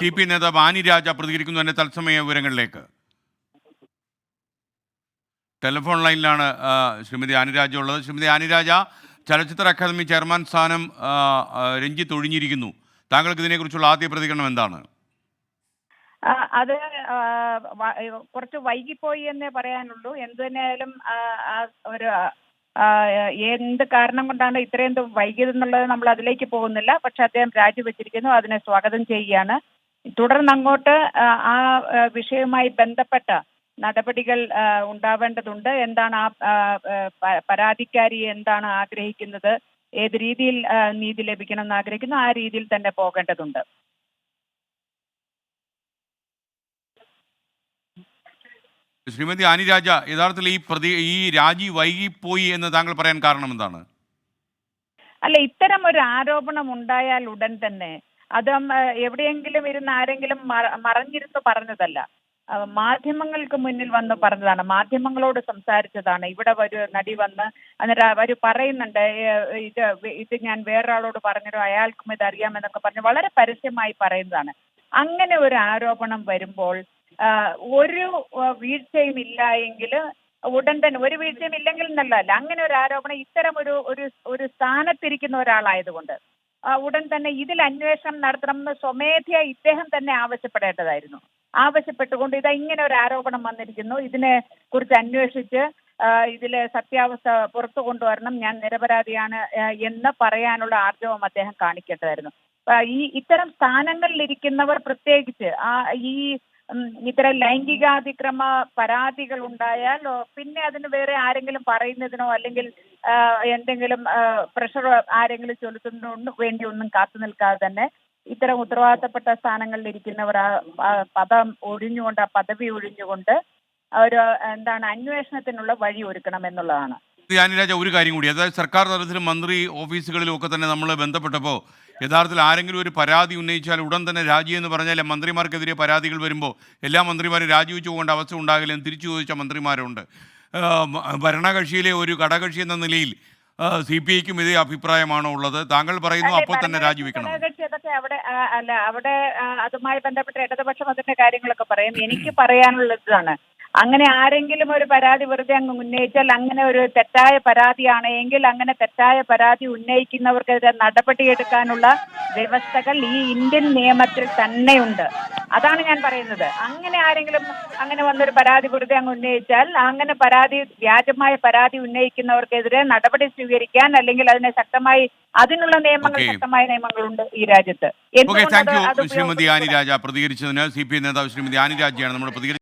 T P നേതാവ് ആനി രാജ പ്രതികരിക്കുന്നു തന്നെ തത്സമയ വിവരങ്ങളിലേക്ക്. ടെലിഫോൺ ലൈനിലാണ് ശ്രീമതി ആനിരാജ ഉള്ളത്. ശ്രീമതി ആനിരാജ ചലച്ചിത്ര അക്കാദമി ചെയർമാൻ സ്ഥാനം രഞ്ജിത്ത് ഒഴിഞ്ഞിരിക്കുന്നു. താങ്കൾക്ക് ഇതിനെക്കുറിച്ചുള്ള ആദ്യ പ്രതികരണം എന്താണ്? അത് കുറച്ച് വൈകിപ്പോയി എന്നേ പറയാനുള്ളൂ. എന്തു തന്നെയായാലും ഒരു എന്ത് കാരണം കൊണ്ടാണ് ഇത്രയും വൈകിയതെന്നുള്ളത് നമ്മൾ അതിലേക്ക് പോകുന്നില്ല. പക്ഷെ അദ്ദേഹം രാജിവെച്ചിരിക്കുന്നു. അതിനെ സ്വാഗതം ചെയ്യുകയാണ്. തുടർന്ന് അങ്ങോട്ട് ആ, വിഷയവുമായി ബന്ധപ്പെട്ട നടപടികൾ ഉണ്ടാവേണ്ടതുണ്ട്. എന്താണ് ആ പരാതിക്കാരി എന്താണ് ആഗ്രഹിക്കുന്നത്? ഏത് രീതിയിൽ നീതി ലഭിക്കണം എന്ന് ആഗ്രഹിക്കുന്നു? ആ രീതിയിൽ തന്നെ പോകേണ്ടതുണ്ട്. ശ്രീമതി അനിരാജ യഥാർത്ഥത്തിൽ ഈ പ്രതി ഈ രാജി വൈകിപ്പോയി എന്ന് താങ്കൾ പറയാൻ കാരണം എന്താണ്? അല്ല ഇത്തരം ഒരു ആരോപണം ഉണ്ടായാൽ ഉടൻ തന്നെ അത് എവിടെയെങ്കിലും ഇരുന്ന് ആരെങ്കിലും മറഞ്ഞിരുന്ന് പറഞ്ഞതല്ല. മാധ്യമങ്ങൾക്ക് മുന്നിൽ വന്ന് പറഞ്ഞതാണ്. മാധ്യമങ്ങളോട് സംസാരിച്ചതാണ്. ഇവിടെ ഒരു നടി വന്ന് എന്നിട്ട് അവർ പറയുന്നുണ്ട് ഇത് ഇത് ഞാൻ വേറൊരാളോട് പറഞ്ഞിട്ടോ അയാൾക്കും ഇത് അറിയാമെന്നൊക്കെ പറഞ്ഞ് വളരെ പരസ്യമായി പറയുന്നതാണ്. അങ്ങനെ ഒരു ആരോപണം വരുമ്പോൾ ഒരു വീഴ്ചയും ഇല്ല എങ്കിൽ ഉടൻ തന്നെ ഒരു വീഴ്ചയും ഇല്ലെങ്കിൽ എന്നല്ല അങ്ങനെ ഒരു ആരോപണം ഇത്തരം ഒരു ഒരു സ്ഥാനത്തിരിക്കുന്ന ഒരാളായതുകൊണ്ട്. ഉടൻ തന്നെ ഇതിൽ അന്വേഷണം നടത്തണമെന്ന് സ്വമേധയ ഇദ്ദേഹം തന്നെ ആവശ്യപ്പെടേണ്ടതായിരുന്നു. ആവശ്യപ്പെട്ടുകൊണ്ട് ഇതാ ഇങ്ങനെ ഒരു ആരോപണം വന്നിരിക്കുന്നു. ഇതിനെ കുറിച്ച് അന്വേഷിച്ച് ഇതിലെ സത്യാവസ്ഥ പുറത്തു കൊണ്ടുവരണം ഞാൻ നിരപരാധിയാണ് എന്ന് പറയാനുള്ള ആർജവം അദ്ദേഹം കാണിക്കേണ്ടതായിരുന്നു. ഈ ഇത്തരം സ്ഥാനങ്ങളിൽ ഇരിക്കുന്നവർ പ്രത്യേകിച്ച് ആ ഈ ഇത്തരം ലൈംഗികാതിക്രമ പരാതികൾ ഉണ്ടായാൽ പിന്നെ അതിന് വേറെ ആരെങ്കിലും പറയുന്നതിനോ അല്ലെങ്കിൽ എന്തെങ്കിലും പ്രഷർ ആരെങ്കിലും ചൊലുത്തുന്നതിനോ വേണ്ടി ഒന്നും കാത്തു നിൽക്കാതെ തന്നെ ഇത്തരം ഉത്തരവാദിത്തപ്പെട്ട സ്ഥാനങ്ങളിൽ ഇരിക്കുന്നവർ ആ പദം ഒഴിഞ്ഞുകൊണ്ട് ആ പദവി ഒഴിഞ്ഞുകൊണ്ട് ഒരു എന്താണ് അന്വേഷണത്തിനുള്ള വഴി ഒരുക്കണം എന്നുള്ളതാണ്. ശ്രീ രാജ ഒരു കാര്യം കൂടി. അതായത് സർക്കാർ തലത്തിലും മന്ത്രി ഓഫീസുകളിലും ഒക്കെ തന്നെ നമ്മൾ ബന്ധപ്പെട്ടപ്പോൾ യഥാർത്ഥത്തിൽ ആരെങ്കിലും ഒരു പരാതി ഉന്നയിച്ചാൽ ഉടൻ തന്നെ രാജി എന്ന് പറഞ്ഞാൽ മന്ത്രിമാർക്കെതിരെ പരാതികൾ വരുമ്പോൾ എല്ലാ മന്ത്രിമാരും രാജിവെച്ചു പോകേണ്ട അവസ്ഥ ഉണ്ടാകില്ലെന്ന് തിരിച്ചു ചോദിച്ച മന്ത്രിമാരുണ്ട്. ഭരണകക്ഷിയിലെ ഒരു ഘടകക്ഷി എന്ന നിലയിൽ സി പി ഐക്കും ഇതേ അഭിപ്രായമാണോ ഉള്ളത്? താങ്കൾ പറയുന്നു അപ്പോൾ തന്നെ രാജിവെക്കണം. അവിടെ അല്ല അവിടെ അതുമായി ബന്ധപ്പെട്ട ഇടതുപക്ഷം അതിന്റെ കാര്യങ്ങളൊക്കെ പറയും. എനിക്ക് പറയാനുള്ളത് ഇതാണ്. അങ്ങനെ ആരെങ്കിലും ഒരു പരാതി വെറുതെ അങ്ങ് ഉന്നയിച്ചാൽ അങ്ങനെ ഒരു തെറ്റായ പരാതിയാണ് എങ്കിൽ അങ്ങനെ തെറ്റായ പരാതി ഉന്നയിക്കുന്നവർക്കെതിരെ നടപടിയെടുക്കാനുള്ള വ്യവസ്ഥകൾ ഈ ഇന്ത്യൻ നിയമത്തിൽ തന്നെയുണ്ട്. അതാണ് ഞാൻ പറയുന്നത്. അങ്ങനെ ആരെങ്കിലും അങ്ങനെ വന്നൊരു പരാതി വെറുതെ അങ്ങ് ഉന്നയിച്ചാൽ അങ്ങനെ പരാതി വ്യാജമായ പരാതി ഉന്നയിക്കുന്നവർക്കെതിരെ നടപടി സ്വീകരിക്കാൻ അല്ലെങ്കിൽ അതിനെ ശക്തമായി അതിനുള്ള നിയമങ്ങൾ ശക്തമായ നിയമങ്ങളുണ്ട് ഈ രാജ്യത്ത്. ശ്രീമതി ആനി ആനിരാജ പ്രതികരിച്ചതിന് സി പി നേതാവ് ശ്രീമതി ആനിരാജയാണ് നമ്മൾ പ്രതികരിച്ചത്.